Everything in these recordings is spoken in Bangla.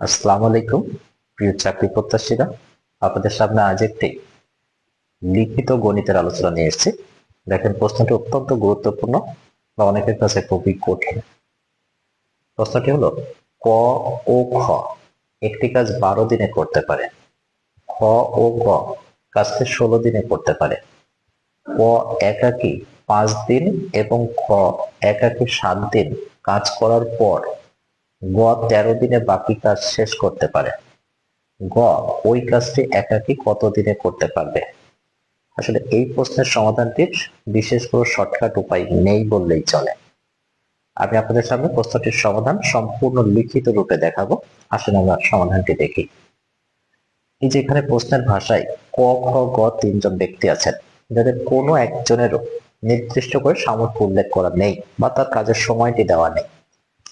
আসসালামু আলাইকুম, প্রিয় চাকরি প্রত্যাশীরা। আপনাদের সামনে আজ একটি লিখিত গণিতের আলোচনা নিয়ে এসেছি। দেখেন, প্রশ্নটি অত্যন্ত গুরুত্বপূর্ণ বা অনেকের কাছে খুবই কঠিন। প্রশ্নটি হলো, ক ও খ একটি কাজ বারো দিনে করতে পারে। খ ও গ কাজটি ষোলো দিনে করতে পারে। ক একাকি পাঁচ দিন এবং খ একাকি সাত দিন কাজ করার পর গ তেরো দিনে বাকি কাজ শেষ করতে পারে। গ, ওই কাজটি একাকি কত দিনে করতে পারবে? আসলে এই প্রশ্নের সমাধানটির বিশেষ কোনো শর্টকাট উপায় নেই বললেই চলে। আমি আপনাদের সামনে প্রশ্নটির সমাধান সম্পূর্ণ লিখিত রূপে দেখাবো। আসলে আমরা সমাধানটি দেখি। এই যে এখানে প্রশ্নের ভাষায় ক, খ, গ তিনজন ব্যক্তি আছেন, যাদের কোনো একজনেরও নির্দিষ্ট করে সামর্থ্য উল্লেখ করা নেই বা তার কাজের সময়টি দেওয়া নেই।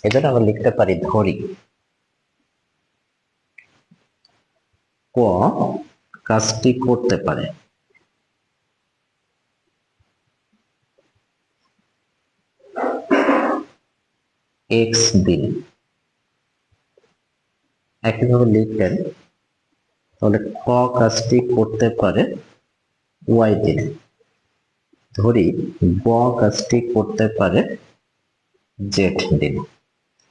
এজন্য আমরা লিখতে পারি ধরি। ক, কাজটি করতে পারে। এক্স দিন। একইভাবে লিখলেন তাহলে ক কাজটি করতে পারে ওয়াই দিন। ধরি গ কাজটি করতে পারে জেড দিন।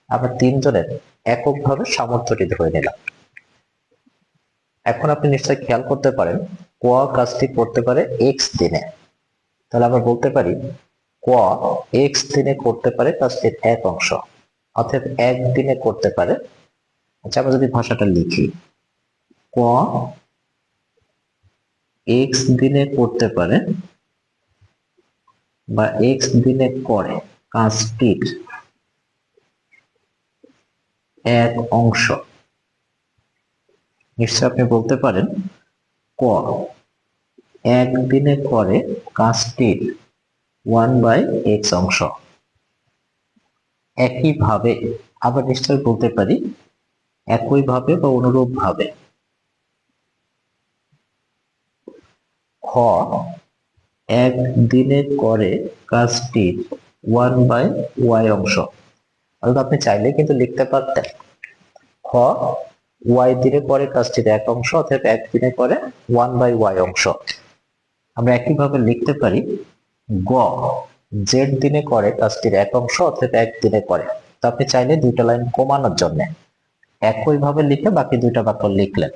আমরা তিনজনের এককভাবে সামর্থ্যটি ধরে নিলাম। এখন আপনি নিশ্চয়ই খেয়াল করতে পারেন, ক কাজটি করতে পারে এক্স দিনে। তাহলে আমরা বলতে পারি, ক এক্স দিনে করতে পারে কাজটির এক অংশ অর্থাৎ এক দিনে করতে পারে। আচ্ছা আমরা যদি ভাষাটা লিখি, ক এক্স দিনে করতে পারে বা এক্স দিনে করে কাজটির এক অংশ। নিশ্চয় আপনি বলতে পারেন, ক। একদিনে করে কাজটির ওয়ান বাই এক্স অংশ। একইভাবে, আবার নিশ্চয় বলতে পারি, একইভাবে বা অনুরূপ ভাবে খ একদিনে করে কাজটির ওয়ান বাই ওয়াই অংশ। অর্থাৎ আপনি চাইলে কিন্তু লিখতে পারতেন। খ ওয়াই দিনে করে কাজটির এক অংশ অর্থাৎ এক দিনে করে ওয়ান বাই ওয়াই অংশ। আমরা একইভাবে লিখতে পারি গ জেড দিনে করে কাজটির এক অংশ অর্থাৎ এক দিনে করে। তো আপনি চাইলে দুইটা লাইন কমানোর জন্য একইভাবে লিখে বাকি দুইটা বাক্য লিখলেন।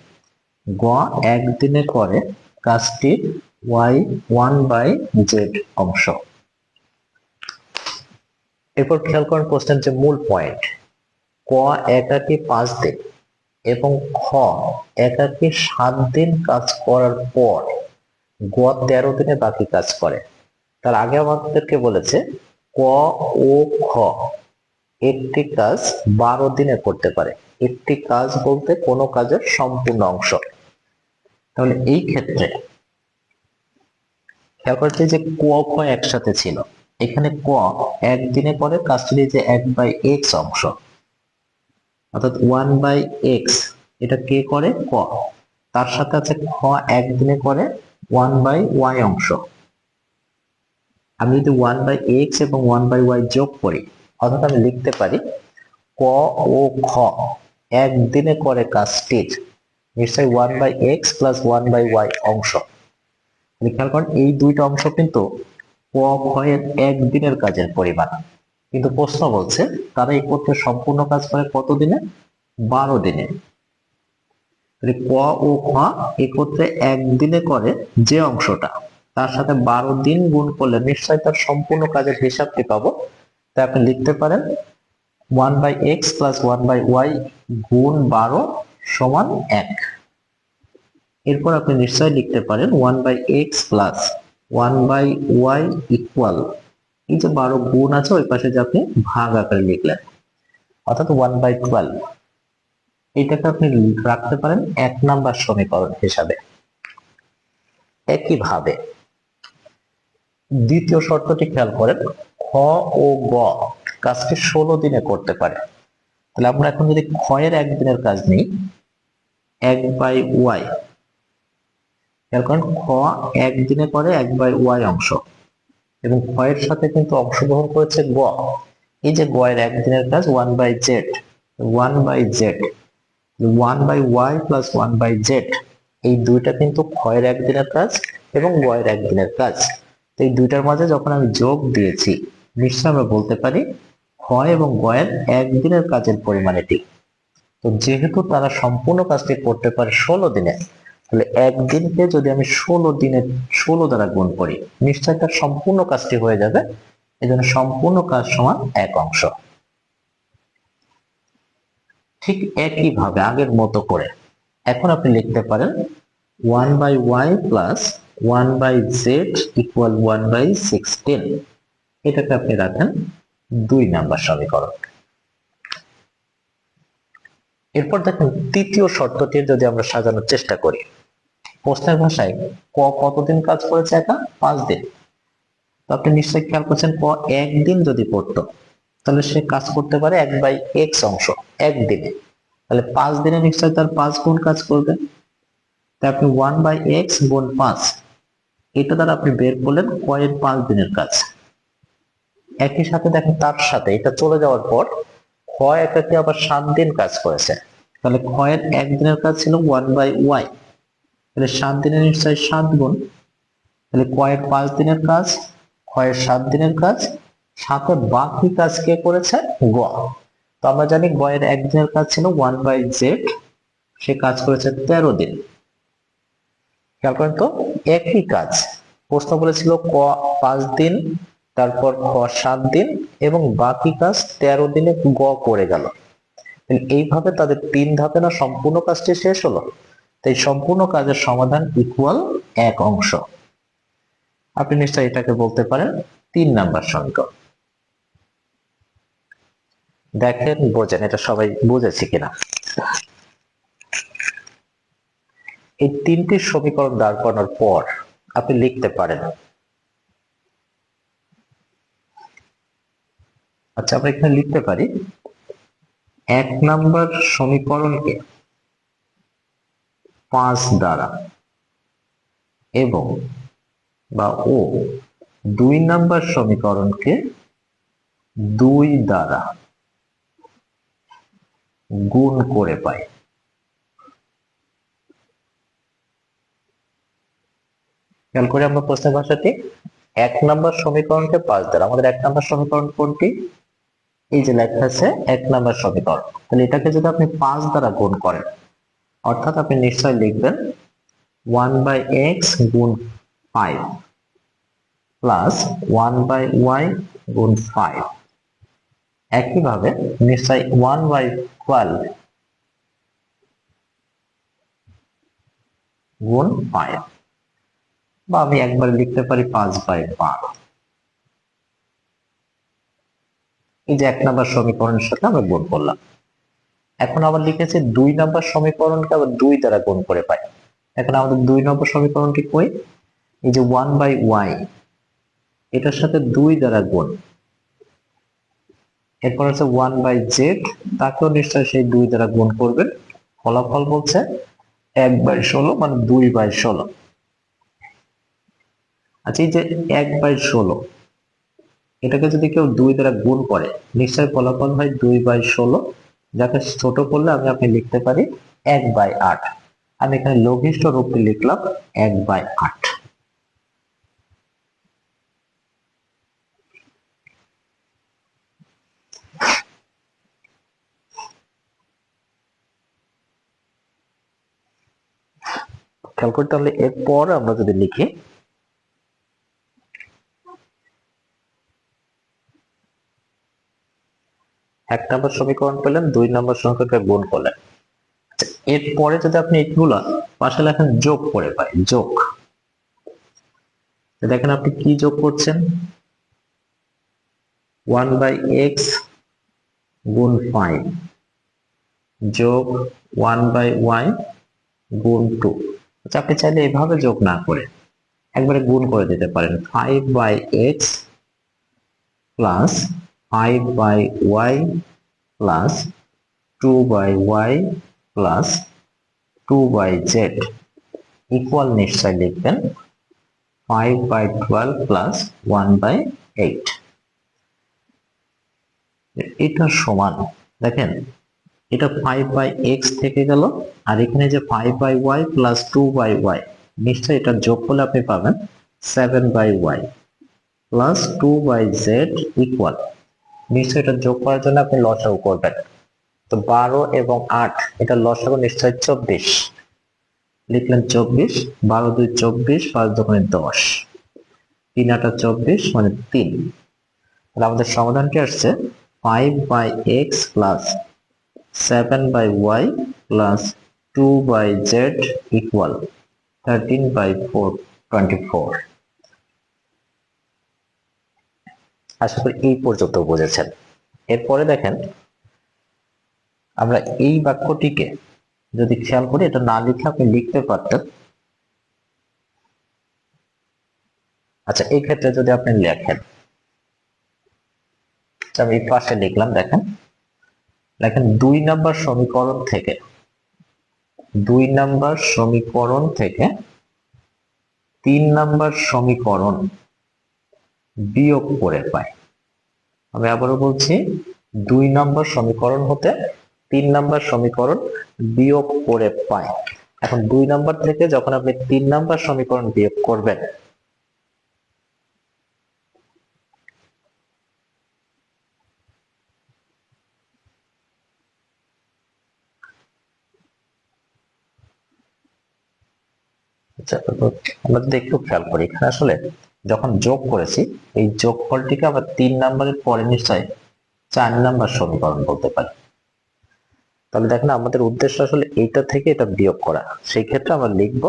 গ একদিনে করে কাজটির ওয়াই ওয়ান বাই জেড অংশ। এরপর খেয়াল করেন প্রশ্নের যে মূল পয়েন্ট ক একাকি পাঁচ দিন এবং খ একাকি সাত দিন কাজ করার পর গ তেরো দিনে বাকি কাজ করে। তার আগে আমাদেরকে বলেছে, ক ও খ একটি কাজ বারো দিনে করতে পারে। একটি কাজ বলতে কোনো কাজের সম্পূর্ণ অংশ। তাহলে এই ক্ষেত্রে খেয়াল করছে যে ক খ একসাথে ছিল। এখানে ক একদিনে করে কাজটি যে এক বাই এক্স অংশ। অর্থাৎ ওয়ান বাই এক্স এটা কে করে? ক। তার সাথে আছে খ একদিনে করে ওয়ান বাই ওয়াই অংশ। আমি যদি ওয়ান বাই এক্স এবং ওয়ান বাই ওয়াই যোগ করি, অর্থাৎ আমি লিখতে পারি ক ও খ একদিনে করে কাজটির নিশ্চয়ই one by X plus one by Y অংশ। খেয়াল করেন, এই দুইটা অংশ কিন্তু ক ক্ষয়ের একদিনের কাজের পরিমাণ। কিন্তু প্রশ্ন বলছে, তারা একত্রে সম্পূর্ণ কাজ করে কত দিনে? বারো দিনে। ক ও খ একত্রে একদিনে করে যে অংশটা, তার সাথে বারো দিন গুণ করলে নিশ্চয়ই তার সম্পূর্ণ কাজের হিসাবটি পাবো। তাই আপনি লিখতে পারেন one by X plus one by Y গুণ বারো সমান এক। এরপর আপনি নিশ্চয়ই লিখতে পারেন one by X plus one by Y equal এই যে বারো গুণ আছে, ওই পাশে যে আপনি ভাগ আকারে লিখলেন, অর্থাৎ ওয়ান বাই টুয়েলভ এটাকে আপনি রাখতে পারেন এক নাম্বার সমীকরণ হিসাবে। একইভাবে দ্বিতীয় শর্তটি খেয়াল করেন, খ ও গ কাজটি ষোলো দিনে করতে পারে। তাহলে আমরা এখন যদি ক্ষয়ের একদিনের কাজ নিই, এক বাই ওয়াই খেয়াল করেন, খ একদিনে করে এক বাই ওয়াই অংশ এবং ক্ষয়ের সাথে কিন্তু অংশগ্রহণ করেছে গ। এই যে গ এর একদিনের কাজ one by Z one by Z one by Y plus one by Z এই দুইটা কিন্তু ক্ষয়ের একদিনের কাজ এবং ওয়াইয়ের একদিনের কাজ। তো এই দুইটার মাঝে যখন আমি যোগ দিয়েছি নিশ্চয় আমরা বলতে পারি ক্ষয় এবং গ গয়ের একদিনের কাজের পরিমাণ এটি। তো যেহেতু তারা সম্পূর্ণ কাজটি করতে পারে ষোলো দিনে তাহলে একদিনকে যদি আমি ষোলো দিনে ষোলো দ্বারা গুণ করি, নিশ্চয় তার সম্পূর্ণ কাজটি হয়ে যাবে। এই জন্য সম্পূর্ণ কাজ সমান এক অংশ। ঠিক একই ভাবে আগের মতো করে এখন আপনি লিখতে পারেন one by Y plus one by Z equal one by sixteen. এটাকে আপনি রাখেন দুই নাম্বার সমীকরণ। এরপর দেখুন, তৃতীয় শর্তটির যদি আমরা সাজানোর চেষ্টা করি। প্রশ্নের ভাষায় ক কতদিন কাজ করেছে একা? পাঁচ দিন। তো আপনি নিশ্চয়ই খেয়াল করছেন, ক একদিন যদি করতো তাহলে সে কাজ করতে পারে এক বাই এক্স অংশ, একদিনে। তাহলে পাঁচ দিনে নিশ্চয়ই তার পাঁচ গুণ কাজ করবে। তাই আপনি ওয়ান বাই এক্স গুণ পাঁচ, এটা দ্বারা আপনি বের করলেন কয়ের পাঁচ দিনের কাজ। একই সাথে দেখেন তার সাথে, এটা চলে যাওয়ার পর ক্ষয় একাকে আবার সাত দিন কাজ করেছে। তাহলে ক্ষয়ের একদিনের কাজ ছিল ওয়ান বাই ওয়াই তাহলে সাত দিনের নিশ্চয় সাত গুণ। তাহলে কয়ের পাঁচ দিনের কাজ ক্ষয়ের সাত দিনের কাজ সাথে বাকি কাজ কে করেছে? গ। তো আমরা জানি গয়ের একদিনের কাজ ছিল ওয়ান বাই জেড, সে কাজ করেছে তেরো দিন। খেয়াল করেন তো, একই কাজ। প্রশ্ন বলেছিল ক পাঁচ দিন, তারপর খ সাত দিন, এবং বাকি কাজ তেরো দিনে গ করে গেল। এইভাবে তাদের তিন ধাপে না সম্পূর্ণ কাজটি শেষ হলো? তাই সম্পূর্ণ কাজের সমাধান ইকুয়াল এক অংশ। আপনি নিশ্চয়ই এটাকে বলতে পারেন তিন নাম্বার সমীকরণ। দেখেন, বোঝেন, এটা সবাই বুঝেছি কিনা? এই তিনটি সমীকরণ দাঁড় করানোর পর আপনি লিখতে পারেন। আচ্ছা আমরা এখানে লিখতে পারি, এক নাম্বার সমীকরণকে পাঁচ দ্বারা এবং বা ও দুই নাম্বার সমীকরণকে দুই দ্বারা গুণ করে পাই। খেয়াল করে আমরা প্রশ্নের ভাষাটি। এক নাম্বার সমীকরণকে পাঁচ দ্বারা। আমাদের এক নাম্বার সমীকরণ কোনটি? এই যে লেখা আছে, এক নাম্বার সমীকরণ। তাহলে এটাকে যদি আপনি পাঁচ দ্বারা গুণ করেন অর্থাৎ আপনি নিশ্চয় লিখবেন ওয়ান বাই এক্স গুণ five plus one by Y গুণ ফাইভ একইভাবে নিশ্চয় ওয়ান বাই টুয়েলভ গুণ ফাইভ বা আমি একবার লিখতে পারি পাঁচ বাই বারো। এই যে এক নাম্বার সমীকরণের সাথে আমরা গুণ করলাম। এখন আবার লিখেছে দুই নম্বর সমীকরণকে আবার দুই দ্বারা গুণ করে পাই। এখন আমাদের দুই নম্বর সমীকরণটি কই? এই যে ওয়ান বাই ওয়াই এটার সাথে দুই দ্বারা গুণ। এরপর আছে ওয়ান বাই জেড তাকেও নিশ্চয় সেই দুই দ্বারা গুণ করবেন ফলাফল বলছে এক বাই ষোলো মানে দুই বাই ষোলো। আচ্ছা এই যে এক বাই ষোলো, এটাকে যদি কেউ দুই দ্বারা গুণ করে, নিশ্চয় ফলাফল হয় দুই বাই ষোলো। যাকে ছোট করলে আমি আপনি লিখতে পারি এক বাই আট। আমি এখানে লঘিষ্ঠ রূপটি লিখলাম এক বাই আট। খেয়াল করতে হলে এরপর আমরা যদি লিখি এক নম্বর সমীকরণ পেলেন, দুই নম্বর সমীকরণকে গুণ করলেন। এরপরে যদি আপনি এগুলো পাশে লেখেন যোগ করে পাই, যোগ। দেখেন আপনি কি যোগ করছেন? ওয়ান বাই এক্স গুণ ফাইভ যোগ ওয়ান বাই ওয়াই গুণ টু আচ্ছা আপনি চাইলে এভাবে যোগ না করে একবারে গুণ করে দিতে পারেন। Five by X plus five by Y plus two by Y plus two by Z equal নিশ্চয় লিখবেন five by twelve plus one by eight এটা সমান, দেখেন, এটা ফাইভ বাই এক্স থেকে গেল, আর এখানে যে five by Y plus two by Y নিশ্চয়ই এটা যোগ করলে আপনি পাবেন seven by Y plus two by Z equal নিশ্চয়ই এটা যোগ করার জন্য আপনি লসাগু করবেন। তো বারো এবং আট, এটা লসাগু নিশ্চয়ই চব্বিশ। লিখলেন চব্বিশ, বারো দুই চব্বিশ, পাঁচ দোকানে দশ। তিন আটা চব্বিশ মানে তিন। তাহলে আমাদের সমাধানটি আসছে? Five by X plus seven by Y plus two by Z equal. Thirteen by four, twenty four. আশা করি এই পর্যন্ত বুঝেছেন। এরপরে দেখেন আমরা এই বাক্যটিকে যদি খেয়াল করি এটা না লিখে আপনি লিখতে পারতেন। আচ্ছা এই ক্ষেত্রে যদি আপনি লেখেন আচ্ছা, আমি এই পাশে লিখলাম দেখেন। দেখেন দুই নাম্বার সমীকরণ থেকে দুই নাম্বার সমীকরণ থেকে তিন নাম্বার সমীকরণ বিয়োগ করে পাই। আমি আবারও বলছি, দুই নম্বর সমীকরণ হতে তিন নম্বর সমীকরণ বিয়োগ করে পাই। এখন দুই নম্বর থেকে যখন আপনি তিন নম্বর সমীকরণ বিয়োগ করবেন আচ্ছা আমরা যদি একটু খেয়াল করি। এখানে আসলে যখন যোগ করেছি এই যোগফলটিকে আবার তিন নম্বরের পরে নিশ্চয় চার নাম্বার সমীকরণ বলতে পারি। তাহলে দেখেন আমাদের উদ্দেশ্য আসলে এইটা থেকে এটা বিয়োগ করা। সেই ক্ষেত্রে আমরা লিখব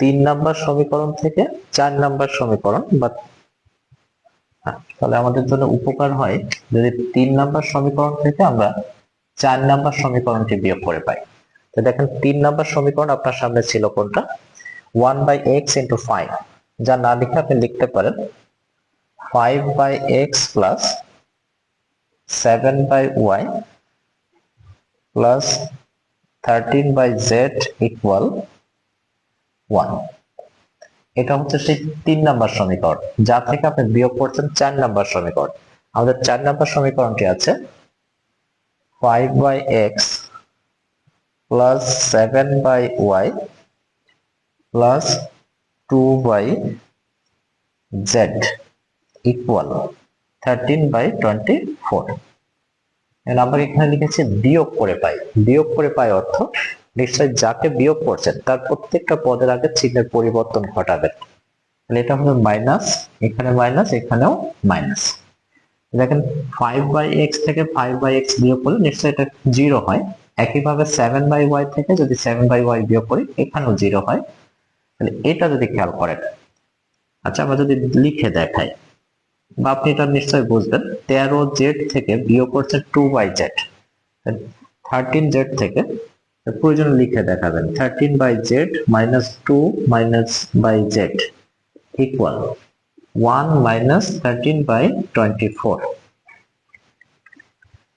তিন নাম্বার সমীকরণ থেকে চার নাম্বার সমীকরণ বা হ্যাঁ, তাহলে আমাদের জন্য উপকার হয় যদি তিন নাম্বার সমীকরণ থেকে আমরা চার নাম্বার সমীকরণটি বিয়োগ করে পাই। তো দেখেন তিন নাম্বার সমীকরণ আপনার সামনে ছিল কোনটা? One by X into five. যা না লিখে আপনি লিখতে পারেন। Five by X plus seven by Y plus thirteen by Z equal one এটা হচ্ছে সেই তিন নাম্বার সমীকরণ। যা থেকে আপনি বিয়োগ করছেন চার নাম্বার সমীকরণ। আমাদের চার নাম্বার সমীকরণটি আছে। Five by X plus seven by Y plus two by Z equal thirteen by twenty four আমরা এখানে লিখেছি বিয়োগ করে পাই। বিয়োগ করে পাই অর্থ নিশ্চয় যাকে বিয়োগ করছেন, তার প্রত্যেকটা পদের আগে চিহ্নের পরিবর্তন ঘটাবেন। তাহলে এটা হবে মাইনাস এখানে মাইনাস এখানেও মাইনাস দেখেন ফাইভ বাই এক্স থেকে ফাইভ বাই এক্স বিয়োগ করলে নিশ্চয়ই এটা জিরো হয়। একইভাবে সেভেন বাই ওয়াই থেকে যদি সেভেন বাই ওয়াই বিয়োগ করি, এখানেও জিরো হয়। তাহলে এটা যদি খেয়াল করেন আচ্ছা আমরা যদি লিখে দেখাই, বা আপনি এটা নিশ্চয়ই বুঝবেন, তেরো জেড থেকে বিয়োগ করছে two by Z thirteen Z থেকে প্রয়োজন লিখে দেখাবেন thirteen by Z minus two minus by Z equal one minus thirteen by twenty four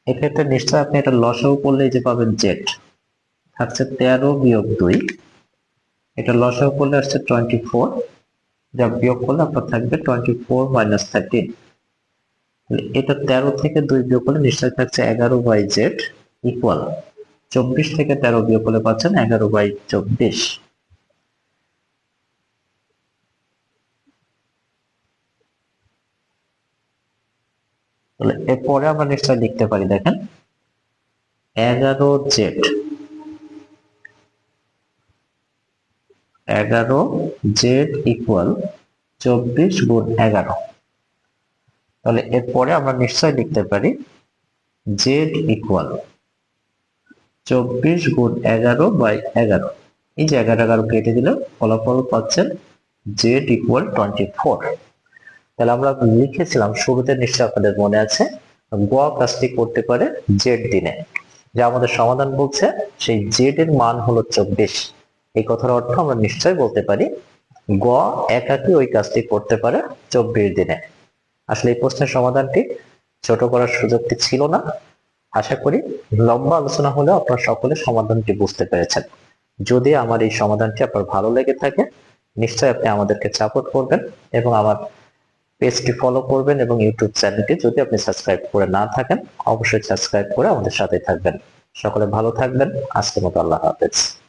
এক্ষেত্রে নিশ্চয় আপনি এটা লসাও করলে যে পাবেন জেড থাকছে তেরো বিয়োগ দুই এটা লসাও করলে আসছে টোয়েন্টি ফোর যা বিয়োগ করলে আপনার থাকবে টোয়েন্টি ফোর মাইনাস থার্টিন এটা তেরো থেকে দুই বিয়োগ করলে নিশ্চয় থাকছে এগারো বাই জেড ইকুয়াল চব্বিশ থেকে তেরো বিয়োগ করলে পাচ্ছেন এগারো বাই চব্বিশ। এরপরে আমরা নিশ্চয় লিখতে পারি, দেখেন। এগারো জেড এগারো জেড ইকুয়াল চব্বিশ গুণ এগারো। তাহলে এরপরে আমরা নিশ্চয় লিখতে পারি জেড ইকুয়াল চব্বিশ গুণ এগারো বাই এগারো। এই যে এগারো এগারো কেটে দিলে ফলাফল পাচ্ছেন জেড ইকুয়াল টোয়েন্টি ফোর তাহলে আমরা লিখেছিলাম, শুরুতে নিশ্চয় আপনাদের মনে আছে, গ কাজটি করতে পারে জেড দিনে। যা আমাদের সমাধান বলছে, সেই জেড এর মান হলো চব্বিশ। এই কথার অর্থ আমরা নিশ্চয় বলতে পারি, গ, একাকি ওই কাজটি করতে পারে চব্বিশ দিনে। আসলে এই প্রশ্নের সমাধানটি ছোট করার সুযোগটি ছিল না। আশা করি লম্বা আলোচনা হলেও আপনারা সকলে সমাধানটি বুঝতে পেরেছেন। যদি আমার এই সমাধানটি আপনার ভালো লেগে থাকে, নিশ্চয়ই আপনি আমাদেরকে সাপোর্ট করবেন এবং আমার পেজটি ফলো করবেন এবং ইউটিউব চ্যানেলটি যদি আপনি সাবস্ক্রাইব করে না থাকেন, অবশ্যই সাবস্ক্রাইব করে আমাদের সাথে থাকবেন। সকলে ভালো থাকবেন। আজকের মতো আল্লাহ হাফেজ।